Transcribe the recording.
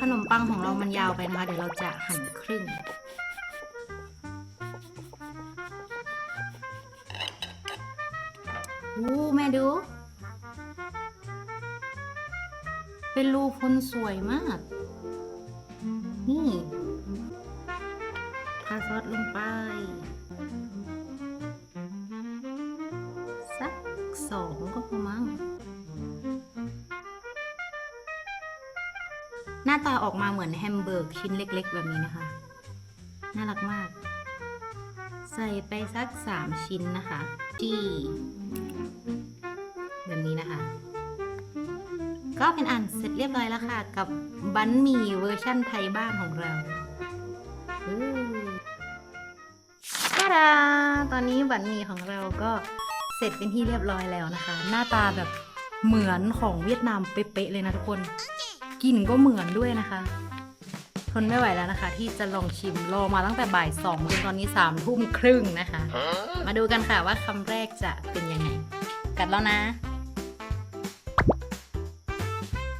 ขนมปังของเรามันยาวไปนะคะ เดี๋ยวเราจะหั่นครึ่ง อู้แม่ดู เป็นรูพุนสวยมาก นี่ทาซอสลงไป สักสองก็พอมั้ง หน้าตาออกมาเหมือนแฮมเบอร์กชิ้นเล็ก ๆ แบบนี้นะคะ น่ารักมาก ใส่ไปสักสามชิ้นนะคะจีแบบนี้นะคะ ก็เป็นอันเสร็จเรียบร้อยแล้วค่ะ กับบันหมี่เวอร์ชั่นไทยบ้านของเราตาดาตอนนี้บันหมี่ของเราก็เสร็จเป็นที่เรียบร้อยแล้วนะคะ หน้าตาแบบเหมือนของเวียดนามเป๊ะๆเลยนะทุกคน กลิ่นก็เหมือนด้วยนะคะทนไม่ไหวแล้วนะคะ ที่จะลองชิมรอมาตั้งแต่บ่ายสองจนตอนนี้สามทุ่มครึ่งนะคะ มาดูกันค่ะว่าคำแรกจะเป็นยังไง กัดแล้วนะ